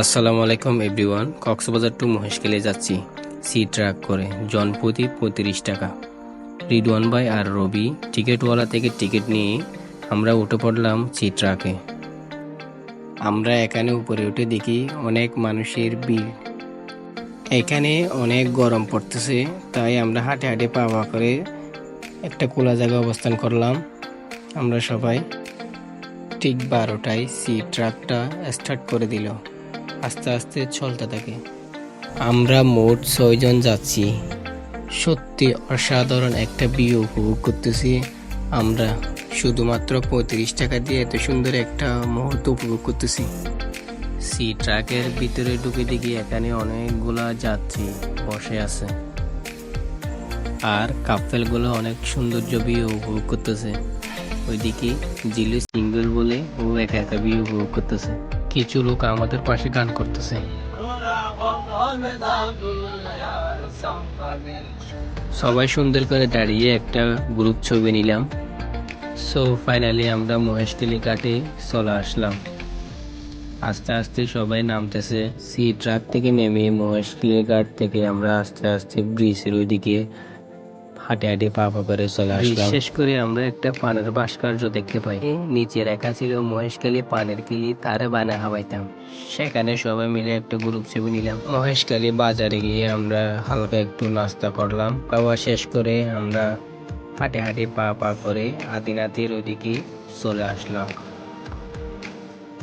আসসালামু আলাইকুম, everyone. Cox's Bazar two Maheshkhali যাচ্ছি। সি ট্রাক করে জনপ্রতি পঁয়ত্রিশ টাকা। রিডওয়ান ভাই আর রবি টিকিটওয়ালা থেকে টিকিট নিয়ে আমরা উঠে পড়লাম সি ট্রাকে। আমরা এখানে উপরে উঠে দেখি অনেক মানুষের ভিড়। এখানে অনেক গরম পড়তেছে, তাই আমরা হাঁটে হাঁটে পা পা করে একটা খোলা জায়গায় অবস্থান করলাম। আমরা সবাই ঠিক বারোটায় সি ট্রাকটা স্টার্ট করে দিল। আস্তে আস্তে চলতে থাকে। আমরা মোট ছয়জন যাচ্ছি। সত্যি অসাধারণ একটা ভিউ উপভোগ করতেছি। আমরা শুধুমাত্র পঁয়ত্রিশ টাকা দিয়ে এত সুন্দর একটা মুহূর্ত উপভোগ করতেছি। সি ট্রাকের ভিতরে ঢুকে দেখি এখানে অনেকগুলা যাত্রী বসে আছে। আর কাপেলগুলো অনেক সৌন্দর্য ভিউ উপভোগ করতেছে। ওইদিকে জিলু সিঙ্গেল বলে ও একা একা ভিউ উপভোগ করতেছে। কিছু লোক আমাদের পাশে গান করতেছে। সবাই সুন্দর করে দাঁড়িয়ে একটা গ্রুপ ছবি নিলাম। সো ফাইনালি আমরা মহেশখালী ঘাটে চলে আসলাম। আস্তে আস্তে সবাই নামতেছে। সি ট্রাক থেকে নেমে মহেশখালী ঘাট থেকে আমরা আস্তে আস্তে ব্রিজের ওইদিকে হাঁটে হাঁটে পা পা করে চলে আসলাম। শেষ করে আমরা একটা পানের ভাস্কর্য দেখতে পাই। নিচে রেখা ছিল, মহেশখালী পানের কিলি, তারে বানা হাবাইতাম সেখানে সবাই মিলে একটা গ্রুপ ছবি নিলাম। মহেশখালী বাজারে গিয়ে আমরা হালকা একটু নাস্তা করলাম। খাওয়া শেষ করে আমরা হাঁটে হাঁটে পা পা করে আদিনাথের ওইদিকে চলে আসলাম।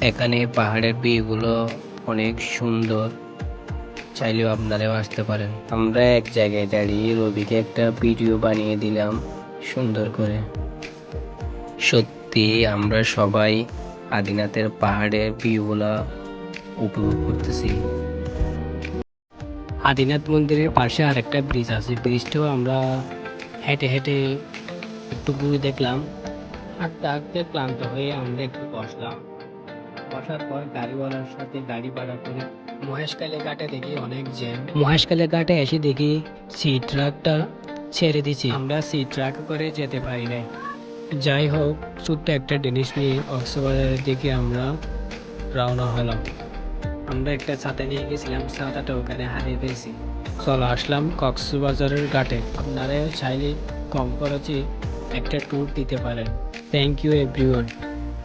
এখানে পাহাড়ের বিয়েগুলো অনেক সুন্দর। চাইলেও আপনারাও আসতে পারেন। আমরা এক জায়গায় দাঁড়িয়ে রবিকে একটা ভিডিও বানিয়ে দিলাম সুন্দর করে। সত্যি আমরা সবাই আদিনাথের পাহাড়ের ভিউগুলা উপভোগ করতেছি। আদিনাথ মন্দিরের পাশে আর একটা ব্রিজ আছে। ব্রিজটাও আমরা হেঁটে হেঁটে একটু ঘুরে দেখলাম। হাঁটতে হাঁটতে ক্লান্ত হয়ে আমরা একটু বসলাম। বসার পর গাড়িওয়ালার সাথে গাড়ি ভাড়া করে মহেশখালী ঘাটে দেখি অনেক জ্যাম। মহেশখালী ঘাটে এসে দেখি সি ট্রাকটা ছেড়ে দিছি। আমরা সি ট্রাক করে যেতে পারি নাই। যাই হোক ছোট্ট একটা জিনিস নিয়ে কক্সবাজারের দিকে আমরা রওনা হলাম। আমরা একটা ছাতা নিয়ে গেছিলাম ছাতাটা ওখানে হারিয়ে ফেলছি। চলো আসলাম কক্সবাজারের ঘাটে। আপনারা চাইলে কম খরচে একটা ট্যুর দিতে পারেন। Thank you everyone